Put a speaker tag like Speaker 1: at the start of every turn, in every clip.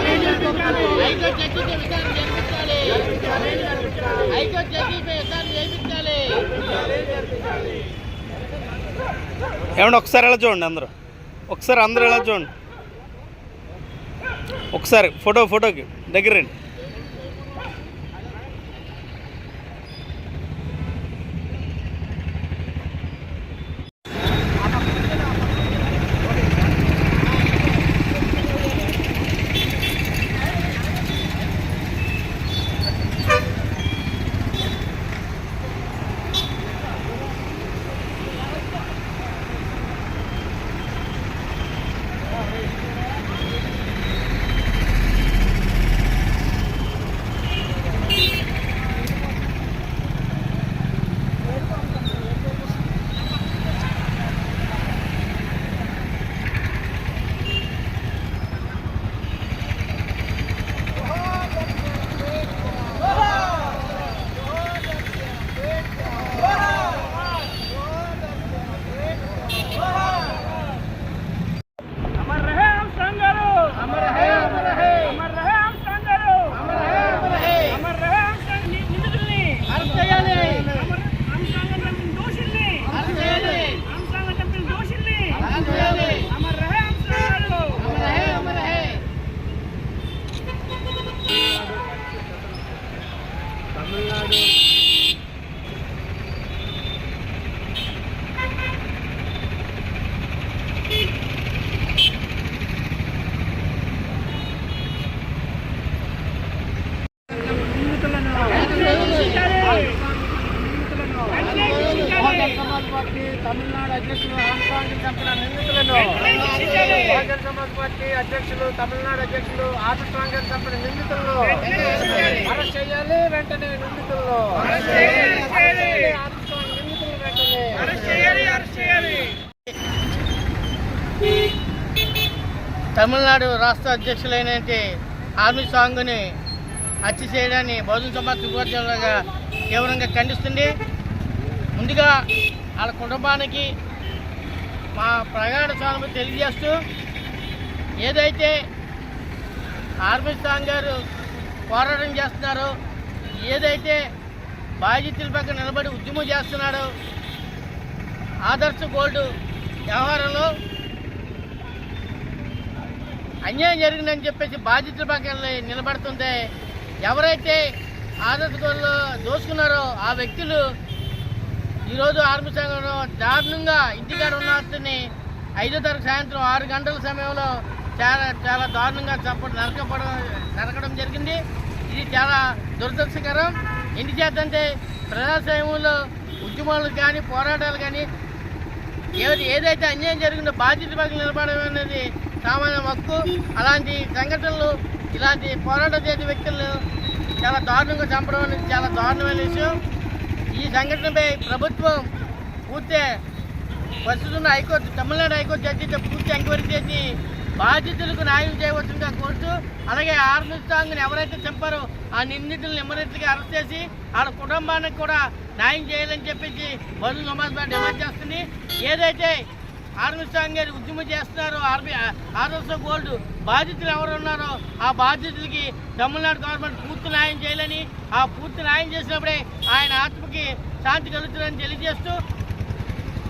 Speaker 1: High court జడ్జిపై విచారణ వేయించాలి high court జడ్జిపై విచారణ చేయించాలి
Speaker 2: ఏమండి ఒకసారి ఎలా చూడండి అందరూ? ఒకసారి అందరూ ఎలా చూడండి? ఒకసారి ఫోటో ఫోటోకి దగ్గర రండి.
Speaker 1: తమిళనాడు అధ్యక్షులు హాంకాంగ్ చంపిన నిందితులను బహుజన్ సమాజ్ పార్టీ అధ్యక్షులు తమిళనాడు అధ్యక్షులు ఆర్మస్ట్రాంగ్ గారు చంపిన నిందితులను అరెస్ట్ చేయాలి వెంటనే నిందితులను తమిళనాడు రాష్ట్ర అధ్యక్షులైన ఆర్మీ సాంగ్ని హత్య చేయడాన్ని బహుజన సమాజ్ సుభాషగా తీవ్రంగా ఖండిస్తుంది. ముందుగా వాళ్ళ కుటుంబానికి మా ప్రగాఢ స్వామి తెలియజేస్తూ ఏదైతే ఆర్మీ సాంగ్ గారు పోరాటం చేస్తున్నారో ఏదైతే బాధ్యతల పక్కన నిలబడి ఉద్యమం చేస్తున్నాడో ఆదర్శ గోల్డ్ వ్యవహారంలో అన్యాయం జరిగిందని చెప్పేసి బాధితుల పక్కన నిలబడుతుంటే ఎవరైతే ఆదర్శ గోల్డ్లో దోసుకున్నారో ఆ వ్యక్తులు ఈరోజు ఆర్మీ సంఘంలో దారుణంగా ఇంటికాడ ఉన్న ఐదో తరగతి సాయంత్రం ఆరు గంటల సమయంలో చాలా చాలా దారుణంగా చప్ప నరకపడం నరకడం జరిగింది. ఇది చాలా దురదృష్టకరం. ఎందుచేతంటే ప్రజాస్వామ్యంలో ఉద్యమాలు కానీ పోరాటాలు కానీ ఏది ఏదైతే అన్యాయం జరిగిందో బాధ్యత పక్కన నిలబడడం అనేది సామాన్య హక్కు. అలాంటి సంఘటనలు ఇలాంటి పోరాటం చేసే వ్యక్తులు చాలా దారుణంగా చంపడం అనేది చాలా దారుణమైన విషయం. ఈ సంఘటనపై ప్రభుత్వం పూర్తి ప్రస్తుతం హైకోర్టు తమిళనాడు హైకోర్టు జడ్జితో పూర్తి ఎంక్వైరీ చేసి బాధితులకు న్యాయం చేయవలసిందిగా కోరుతూ అలాగే ఆర్మీ ఎవరైతే చంపారో ఆ నిందితులను ఇమ్మరెట్గా అరెస్ట్ చేసి వాళ్ళ కుటుంబానికి కూడా న్యాయం చేయాలని చెప్పేసి బదులు నమాజ్ డిమాండ్ చేస్తుంది. ఏదైతే ఆర్మీ స్వామి గారు ఉద్యమం చేస్తున్నారో. ఆర్మీ ఆర్ఎస్ఓ గోల్డ్ బాధితులు ఎవరు ఉన్నారో ఆ బాధితులకి తమిళనాడు గవర్నమెంట్ పూర్తి న్యాయం చేయాలని ఆ పూర్తి న్యాయం చేసినప్పుడే ఆయన ఆత్మకి శాంతి కలుగుతుందని తెలియజేస్తూ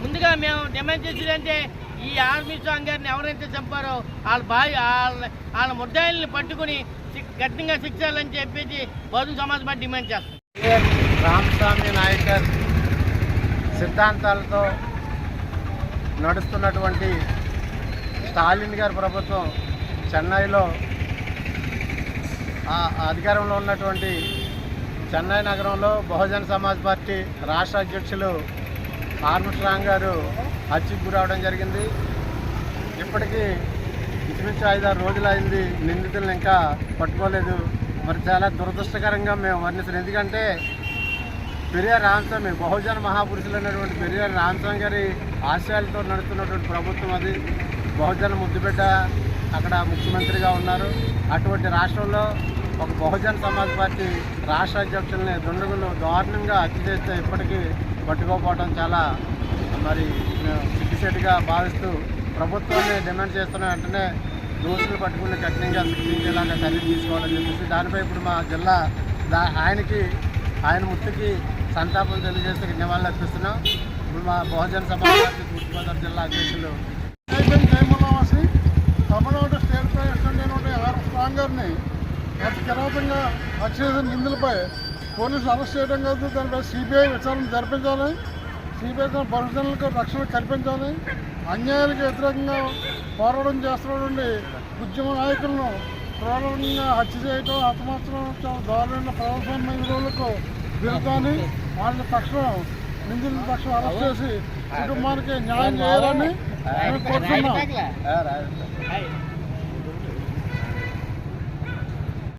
Speaker 1: ముందుగా మేము డిమాండ్ చేసేది అంటే ఈ ఆర్మీ స్వామి గారిని ఎవరైతే చంపారో వాళ్ళ బాయ్ వాళ్ళ వాళ్ళ ముద్దాయిల్ని పట్టుకుని గట్టిగా శిక్షాలని చెప్పేసి బహుజన సమాజ్ పార్టీ డిమాండ్ చేస్తాం
Speaker 3: రామస్వామి నాయకర్ సిద్ధాంతాలతో నడుస్తున్నటువంటి స్టాలిన్ గారి ప్రభుత్వం చెన్నైలో ఆ అధికారంలో ఉన్నటువంటి చెన్నై నగరంలో బహుజన్ సమాజ్ పార్టీ రాష్ట్ర అధ్యక్షులు ఆర్మస్ట్రాంగ్ గారు హత్యకు గురవడం జరిగింది. ఇప్పటికీ ఇంచుమించు ఐదారు రోజులైంది నిందితులను ఇంకా పట్టుకోలేదు. మరి చాలా దురదృష్టకరంగా మేము వర్ణిస్తున్నాం ఎందుకంటే పెరియార్ రామస్వామి బహుజన మహాపురుషులైనటువంటి పెరియార్ రామస్వామి గారి ఆశయాలతో నడుస్తున్నటువంటి ప్రభుత్వం అది. బహుజన ముద్దుబిడ్డ అక్కడ ముఖ్యమంత్రిగా ఉన్నారు. అటువంటి రాష్ట్రంలో ఒక బహుజన సమాజ్ పార్టీ రాష్ట్ర అధ్యక్షుల్ని దుండగులు దారుణంగా హత్య చేస్తే ఇప్పటికీ పట్టుకోకపోవడం చాలా మరి సిగ్గుసేటుగా భావిస్తూ ప్రభుత్వాన్ని డిమాండ్ చేస్తున్న వెంటనే దోషులు పట్టుకుని కఠినంగా శిక్షించేలాగా చర్యలు తీసుకోవాలని చెప్పేసి దానిపై ఇప్పుడు మా జిల్లా దా ఆయనకి ఆయన ముత్తుకి సంతాపం తెలియజేస్తే నివాళులు అర్పిస్తున్నాం. ఇప్పుడు మా బహుజన సమాజ్ తూర్పుగోదావరి జిల్లా అధ్యక్షులు.
Speaker 4: అయిపోయింది తమిళనాడు స్టేట్ ప్రెసిడెంట్ అయినటువంటి ఆర్ స్ట్రాంగ్ గారిని అతి కిరాతంగా హత్య చేసిన నిందులపై పోలీసులు అరెస్ట్ చేయడం కాదు దానిపై సిబిఐ విచారణ జరిపించాలి. సిబిఐ తన పరిశీలనలకు రక్షణ కల్పించాలి. అన్యాయాలకు వ్యతిరేకంగా పోరాటం చేస్తున్నటువంటి ఉద్యమ నాయకులను క్రూరంగా హత్య చేయటం హతమార్చడం చాలా దారుణమైన ప్రజాస్వామ్య విలువలకు విరుద్ధాన్ని వాళ్ళని తక్షణం నిందితుల తక్షణం అరెస్ట్ చేసి కుటుంబానికి న్యాయం చేయాలని మేము కోరుతున్నాం.